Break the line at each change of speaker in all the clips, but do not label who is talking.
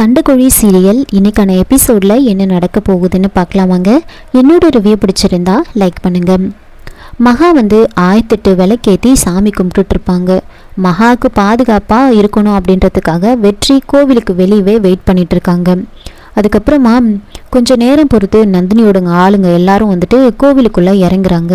சண்டைக்குழி serial இன்றைக்கான எபிசோடில் என்ன நடக்க போகுதுன்னு பார்க்கலாமாங்க என்னோட ரிவ்யூ பிடிச்சிருந்தா லைக் பண்ணுங்க. மகா வந்து ஆயிரத்தெட்டு விளக்கேற்றி சாமி கும்பிட்டுட்ருப்பாங்க. மகாவுக்கு பாதுகாப்பாக இருக்கணும் அப்படின்றதுக்காக வெற்றி கோவிலுக்கு வெளியவே வெயிட் பண்ணிகிட்ருக்காங்க இருக்காங்க அதுக்கப்புறமா கொஞ்ச நேரம் பொறுத்து நந்தினியோடங்க ஆளுங்க எல்லாரும் வந்துட்டு கோவிலுக்குள்ளே இறங்குறாங்க.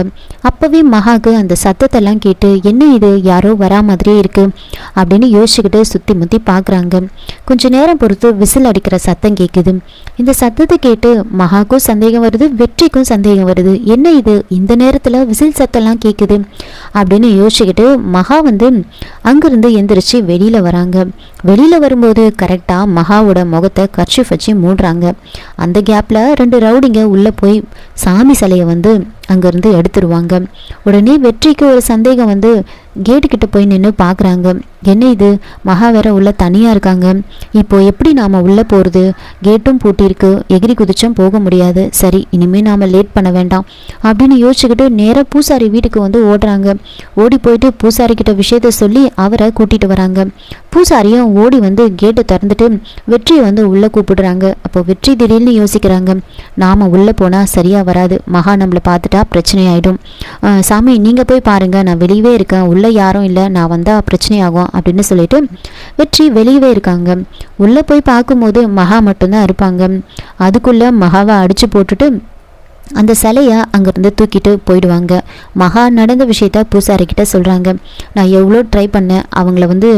அப்போவே மகாக்கு அந்த சத்தத்தெல்லாம் கேட்டு என்ன இது? யாரோ வரா மாதிரியே இருக்குது அப்படின்னு யோசிச்சுக்கிட்டு சுற்றி முற்றி பார்க்குறாங்க கொஞ்ச நேரம் பொறுத்து விசில் அடிக்கிற சத்தம் கேட்குது இந்த சத்தத்தை கேட்டு மகாக்கும் சந்தேகம் வருது வெற்றிக்கும் சந்தேகம் வருது. என்ன இது? இந்த நேரத்தில் விசில் சத்தம்லாம் கேட்குது அப்படின்னு யோசிச்சுக்கிட்டு மகா வந்து அங்கேருந்து எந்திரிச்சு வெளியில் வராங்க. வெளியில் வரும்போது கரெக்டாக மகாவோட முகத்தை கர்ச்சி வச்சு மூடுறாங்க. அந்த கேப்பில் ரெண்டு ரவுடிங்க உள்ளே போய் சாமி சிலையை வந்து அங்கேருந்து எடுத்துருவாங்க. உடனே வெற்றிக்கு ஒரு சந்தேகம் வந்து கேட்டு கிட்ட போய் நின்று பார்க்குறாங்க என்ன இது? மகா வேற உள்ள தனியாக இருக்காங்க. இப்போ எப்படி நாம் உள்ளே போகிறது கேட்டும் பூட்டியிருக்கு. எகிரி குதிச்சும் போக முடியாது. சரி இனிமேல் நாம் லேட் பண்ண வேண்டாம். அப்படின்னு யோசிச்சுக்கிட்டு நேராக பூசாரி வீட்டுக்கு வந்து ஓடுறாங்க. ஓடி போயிட்டு பூசாரி கிட்ட விஷயத்த சொல்லி அவரை கூட்டிகிட்டு வராங்க. பூசாரியும் ஓடி வந்து கேட்டை திறந்துட்டு வெற்றியை வந்து உள்ளே கூப்பிடுறாங்க. அப்போ வெற்றி திடீர்னு யோசிக்கிறாங்க. நாம் உள்ளே போனால் சரியாக வராது. மகா நம்மளை பார்த்துட்டா பிரச்சனையாயிடும் சாமி நீங்கள் போய் பாருங்கள் நான் வெளியவே இருக்கேன். உள்ளே யாரும் இல்லை நான் வந்தால் பிரச்சனையாகும் அப்படின்னு சொல்லிட்டு வெற்றி வெளியவே இருக்காங்க. உள்ளே போய் பார்க்கும்போது மகா மட்டும்தான் இருப்பாங்க. அதுக்குள்ளே மகாவை அடித்து போட்டுட்டு அந்த சிலையை அங்கேருந்து தூக்கிட்டு போயிடுவாங்க. மகா நடந்த விஷயத்த பூசாரி கிட்ட சொல்கிறாங்க நான் எவ்வளோ ட்ரை பண்ணேன். அவங்கள வந்து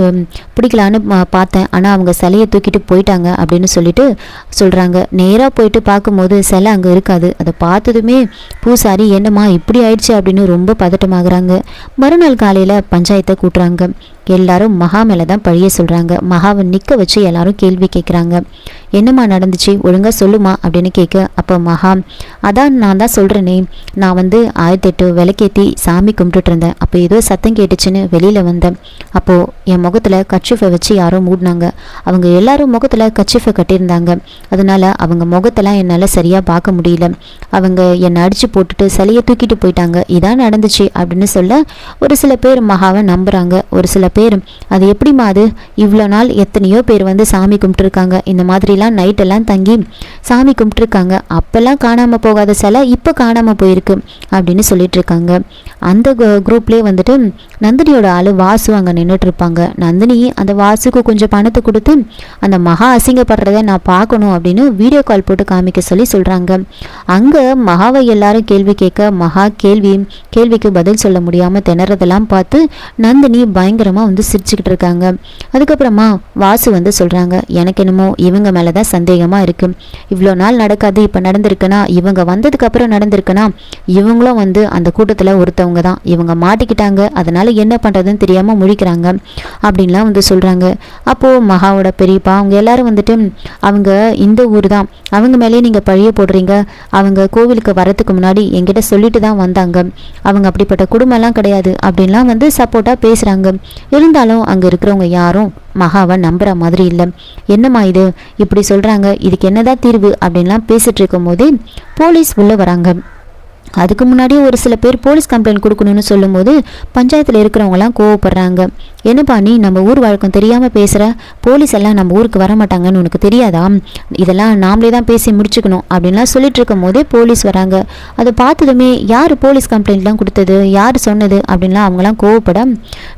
பிடிக்கலான்னு பார்த்தேன். ஆனால் அவங்க சிலையை தூக்கிட்டு போயிட்டாங்க அப்படின்னு சொல்லிட்டு சொல்கிறாங்க நேராக போயிட்டு பார்க்கும்போது சிலை அங்கே இருக்காது. அதை பார்த்ததுமே பூசாரி என்னம்மா இப்படி ஆயிடுச்சு? அப்படின்னு ரொம்ப பதட்டமாகறாங்க. மறுநாள் காலையில் பஞ்சாயத்தை கூட்டுறாங்க. எல்லாரும் மகா மேலே தான் பழிய சொல்கிறாங்க மகாவை நிற்க வச்சு எல்லாரும் கேள்வி கேட்குறாங்க என்னம்மா நடந்துச்சு? ஒழுங்காக சொல்லுமா? அப்படின்னு கேட்க அப்போ மகா அதான் நான் தான் சொல்கிறேனே நான் வந்து ஆயிரத்தெட்டு விளக்கேற்றி சாமி கும்பிட்டுட்டு இருந்தேன். அப்போ ஏதோ சத்தம் கேட்டுச்சுன்னு வெளியில் வந்தேன். அப்போது என் முகத்தில் கச்சிஃபை வச்சு யாரோ மூடினாங்க. அவங்க எல்லாரும் முகத்தில் கச்சிஃபை கட்டியிருந்தாங்க. அதனால அவங்க முகத்தெல்லாம் என்னால் சரியாக பார்க்க முடியல. அவங்க என்னை அடித்து போட்டுட்டு சிலையை தூக்கிட்டு போயிட்டாங்க. இதான் நடந்துச்சு அப்படின்னு சொல்ல ஒரு சில பேர் மகாவை நம்புகிறாங்க ஒரு சில பேர் அது எப்படிம்மா அது? இவ்வளோ நாள் எத்தனையோ பேர் வந்து சாமி கும்பிட்டுருக்காங்க. இந்த மாதிரிலாம் நைட்டெல்லாம் தங்கி சாமி கும்பிட்டுருக்காங்க. அப்போல்லாம் காணாமல் போகாத சிலை இப்போ காணாமல் போயிருக்கு அப்படின்னு சொல்லிட்டு இருக்காங்க அந்த குரூப்லேயே வந்துட்டு நந்தினியோட ஆளு வாசு அங்கே நின்றுட்டு இருப்பாங்க நந்தினி அந்த வாசுக்கு கொஞ்சம் பணத்தை கொடுத்து அந்த மகா அசிங்கப்படுறத நான் பார்க்கணும் அப்படின்னு வீடியோ கால் போட்டு காமிக்க சொல்லி சொல்கிறாங்க அங்கே மகாவை எல்லாரும் கேள்வி கேட்க மகா கேள்வி கேள்விக்கு பதில் சொல்ல முடியாமல் திணறதெல்லாம் பார்த்து நந்தினி பயங்கரமாக வந்து சிரிச்சுக்கிட்டு இருக்காங்க. அதுக்கப்புறமா வாசு வந்து சொல்கிறாங்க எனக்கு என்னமோ இவங்க மேலே தான் சந்தேகமாக இருக்குது இவ்வளோ நாள் நடக்காது இப்போ நடந்திருக்குன்னா இவங்க வந்ததுக்கப்புறம் நடந்திருக்குன்னா இவங்களும் வந்து அந்த கூட்டத்தில் ஒருத்தவங்க தான். இவங்க மாட்டிக்கிட்டாங்க அதனால் என்ன பண்ணுறதுன்னு தெரியாமல் முழிக்கிறாங்க. அப்படின்லாம் வந்து சொல்கிறாங்க அப்போது மகாவோட பெரியப்பா அவங்க எல்லாரும் வந்துட்டு அவங்க இந்த ஊர் தான். அவங்க மேலேயே நீங்கள் பழிய போடுறீங்க. அவங்க கோவிலுக்கு வரதுக்கு முன்னாடி என்கிட்ட சொல்லிட்டு தான் வந்தாங்க. அவங்க அப்படிப்பட்ட குடும்பம்லாம் கிடையாது. அப்படின்லாம் வந்து சப்போர்ட்டாக பேசுகிறாங்க இருந்தாலும் அங்கே இருக்கிறவங்க யாரும் மகாவை நம்புற மாதிரி இல்லை. என்னம்மா இது? இப்படி சொல்கிறாங்க இதுக்கு என்னதான் தீர்வு? அப்படின்லாம் பேசிட்டு இருக்கும்போதே போலீஸ் உள்ளே வராங்க. அதுக்கு முன்னாடியே ஒரு சில பேர் போலீஸ் கம்ப்ளைண்ட் கொடுக்கணும்னு சொல்லும்போது பஞ்சாயத்தில் இருக்கிறவங்கலாம் கோவப்படுறாங்க. என்னப்பா நீ நம்ம ஊர் வழக்கம் தெரியாமல் பேசுகிற போலீஸ் எல்லாம் நம்ம ஊருக்கு வர மாட்டாங்கன்னு உனக்கு தெரியாதா? இதெல்லாம் நாமளே தான் பேசி முடிச்சுக்கணும் அப்படின்லாம் சொல்லிட்டு இருக்கும் போதே போலீஸ் வராங்க. அதை பார்த்ததுமே யார் போலீஸ் கம்ப்ளைண்ட்லாம் கொடுத்தது? யார் சொன்னது? அப்படின்லாம் அவங்களாம் கோவப்பட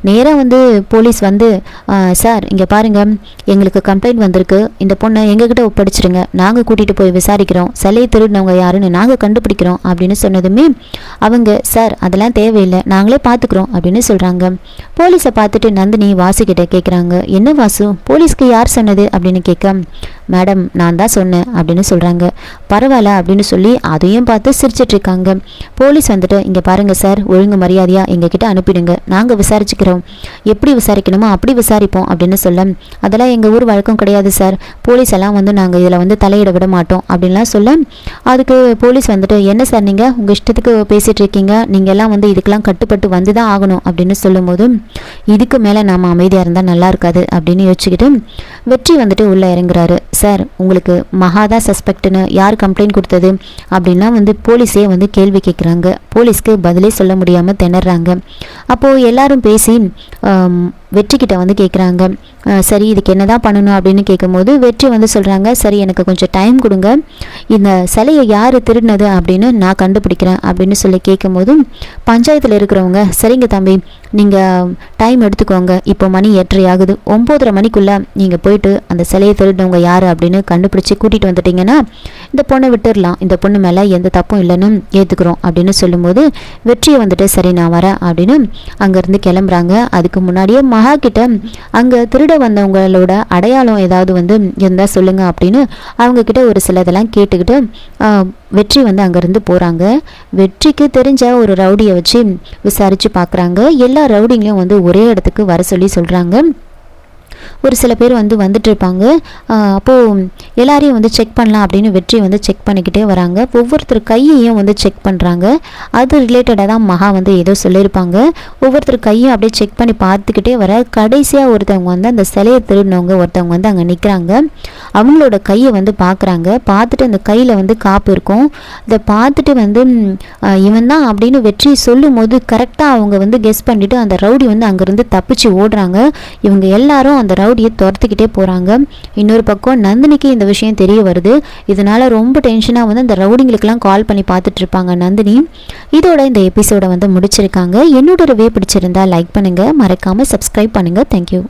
நேராக வந்து போலீஸ் வந்து சார் இங்கே பாருங்க. எங்களுக்கு கம்ப்ளைண்ட் வந்திருக்கு. இந்த பொண்ணை எங்ககிட்ட ஒப்படைச்சிருங்க. நாங்கள் கூட்டிகிட்டு போய் விசாரிக்கிறோம். சிலையை திருடினவங்க யாருன்னு நாங்கள் கண்டுபிடிக்கிறோம். அப்படின்னு சொன்னதுமே அவங்க சார் அதெல்லாம் தேவையில்லை. நாங்களே பார்த்துக்குறோம். அப்படின்னு சொல்கிறாங்க போலீஸை பார்த்துட்டு நந்தினி வாசு கிட்ட கேட்குறாங்க என்ன வாசு? போலீஸ்க்கு யார் சொன்னது? அப்படின்னு கேட்க மேடம் நான் தான் சொன்னேன் அப்படின்னு சொல்கிறாங்க பரவாயில்ல அப்படின்னு சொல்லி அதையும் பார்த்து சிரிச்சிட்டு இருக்காங்க. போலீஸ் வந்துட்டு இங்கே பாருங்கள் சார் ஒழுங்கு மரியாதையாக எங்ககிட்ட அனுப்பிடுங்க. நாங்கள் விசாரிச்சுக்கிறோம். எப்படி விசாரிக்கணுமோ அப்படி விசாரிப்போம் அப்படின்னு சொல்ல. அதெல்லாம் எங்கள் ஊர் வழக்கம் கிடையாது சார். போலீஸ் எல்லாம் வந்து நாங்கள் இதில் வந்து தலையிட விட மாட்டோம் அப்படின்லாம் சொல்ல. அதுக்கு போலீஸ் வந்துட்டு என்ன சார் நீங்கள் உங்கள் இஷ்டத்துக்கு பேசிகிட்டு இருக்கீங்க. நீங்கள் எல்லாம் வந்து இதுக்கெல்லாம் கட்டுப்பட்டு வந்து தான் ஆகணும் அப்படின்னு சொல்லும்போது இதுக்கு மேலே நாம் அமைதியாக இருந்தால் நல்லா இருக்காது அப்படின்னு யோசிச்சுக்கிட்டு வெற்றி வந்துட்டு உள்ளே இறங்குறாரு. சார் உங்களுக்கு மகாதா தான் சஸ்பெக்ட்னு யார் கம்ப்ளைண்ட் கொடுத்தது? அப்படின்லாம் வந்து போலீஸே வந்து கேள்வி கேட்குறாங்க போலீஸ்க்கு பதிலே சொல்ல முடியாமல் திணறாங்க. அப்போது எல்லாரும் பேசி வெற்றிக்கிட்ட வந்து கேட்குறாங்க சரி இதுக்கு என்ன தான் பண்ணணும்? அப்படின்னு கேட்கும்போது வெற்றி வந்து சொல்கிறாங்க சரி எனக்கு கொஞ்சம் டைம் கொடுங்க. இந்த சிலையை யார் திருடினது? அப்படின்னு நான் கண்டுபிடிக்கிறேன் அப்படின்னு சொல்லி கேட்கும்போது பஞ்சாயத்தில் இருக்கிறவங்க சரிங்க தம்பி நீங்கள் டைம் எடுத்துக்கோங்க. இப்போ மணி எட்டரை ஆகுது. ஒம்போதரை மணிக்குள்ளே நீங்கள் போயிட்டு அந்த சிலையை திருடினவங்க யார்? அப்படின்னு கண்டுபிடிச்சி கூட்டிகிட்டு வந்துட்டிங்கன்னா இந்த பொண்ணை விட்டுடலாம் இந்த பொண்ணு மேலே எந்த தப்பும் இல்லைன்னு ஏற்றுக்கிறோம் அப்படின்னு சொல்லும்போது வெற்றியை வந்துட்டு சரி நான் வரேன் அப்படின்னு அங்கேருந்து கிளம்புறாங்க. அதுக்கு முன்னாடியே மகா கிட்ட அங்கே திருட வந்தவங்களோட அடையாளம் ஏதாவது வந்து இருந்தால் சொல்லுங்கள் அப்படின்னு அவங்கக்கிட்ட ஒரு சிலதெல்லாம் கேட்டுக்கிட்டு வெற்றி வந்து அங்கேருந்து போகிறாங்க வெற்றிக்கு தெரிஞ்ச ஒரு ரவுடியை வச்சு விசாரித்து பார்க்குறாங்க எல்லா ரவுடிங்களையும் வந்து ஒரே இடத்துக்கு வர சொல்லி சொல்கிறாங்க ஒரு சில பேர் வந்து வந்துட்டு இருப்பாங்க அப்போது எல்லாரையும் வந்து செக் பண்ணலாம் அப்படின்னு வெற்றி வந்து செக் பண்ணிக்கிட்டே வராங்க. ஒவ்வொருத்தர் கையையும் வந்து செக் பண்ணுறாங்க அது ரிலேட்டடாக தான் மகா வந்து ஏதோ சொல்லியிருப்பாங்க. ஒவ்வொருத்தர் கையும் அப்படியே செக் பண்ணி பார்த்துக்கிட்டே வர கடைசியாக ஒருத்தவங்க வந்து அந்த சிலையை திருடினவங்க ஒருத்தவங்க வந்து அங்கே நிற்கிறாங்க அவங்களோட கையை வந்து பார்க்குறாங்க. பார்த்துட்டு அந்த கையில் வந்து காப்பு இருக்கும். இதை பார்த்துட்டு வந்து இவன் தான் அப்படின்னு வெற்றி சொல்லும் போது கரெக்டாக அவங்க வந்து கெஸ் பண்ணிவிட்டு அந்த ரவுடி வந்து அங்கேருந்து தப்பிச்சு ஓடுறாங்க. இவங்க எல்லாரும் அந்த ரவுடியை துரத்துக்கிட்டே போகிறாங்க இன்னொரு பக்கம் நந்தினிக்கு இந்த விஷயம் தெரிய வருது. இதனால் ரொம்ப டென்ஷனாக வந்து அந்த ரவுடிங்களுக்கெல்லாம் கால் பண்ணி பார்த்துட்ருப்பாங்க நந்தினி. இதோட இந்த எபிசோடை வந்து முடிச்சிருக்காங்க. என்னோட ரிவ்யூ பிடிச்சிருந்தா லைக் பண்ணுங்கள் மறக்காமல் சப்ஸ்கிரைப் பண்ணுங்கள் தேங்க்யூ